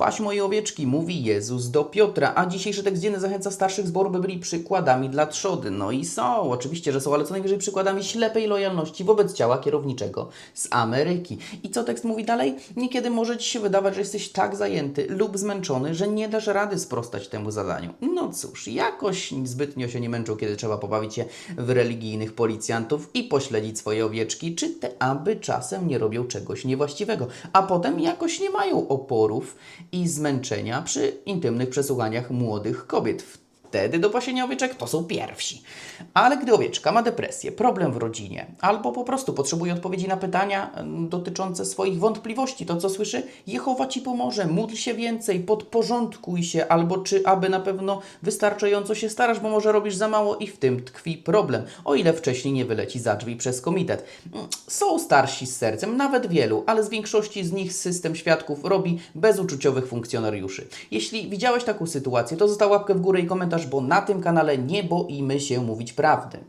Paś moje owieczki, mówi Jezus do Piotra, a dzisiejszy tekst dzienny zachęca starszych zboru, by byli przykładami dla trzody. No i są, oczywiście, że są, ale co najwyżej przykładami ślepej lojalności wobec ciała kierowniczego z Ameryki. I co tekst mówi dalej? Niekiedy może Ci się wydawać, że jesteś tak zajęty lub zmęczony, że nie dasz rady sprostać temu zadaniu. No cóż, jakoś zbytnio się nie męczą, kiedy trzeba pobawić się w religijnych policjantów i pośledzić swoje owieczki, czy te aby czasem nie robią czegoś niewłaściwego, a potem jakoś nie mają oporów i zmęczenia przy intymnych przesłuchaniach młodych kobiet. Wtedy do pasienia owieczek to są pierwsi. Ale gdy owieczka ma depresję, problem w rodzinie, albo po prostu potrzebuje odpowiedzi na pytania em, dotyczące swoich wątpliwości, to co słyszy, Jehowa ci pomoże, módl się więcej, podporządkuj się, albo czy aby na pewno wystarczająco się starasz, bo może robisz za mało i w tym tkwi problem, o ile wcześniej nie wyleci za drzwi przez komitet. Mm, Są starsi z sercem, nawet wielu, ale z większości z nich system świadków robi bezuczuciowych funkcjonariuszy. Jeśli widziałeś taką sytuację, to zostaw łapkę w górę i komentarz, bo na tym kanale nie boimy się mówić prawdy.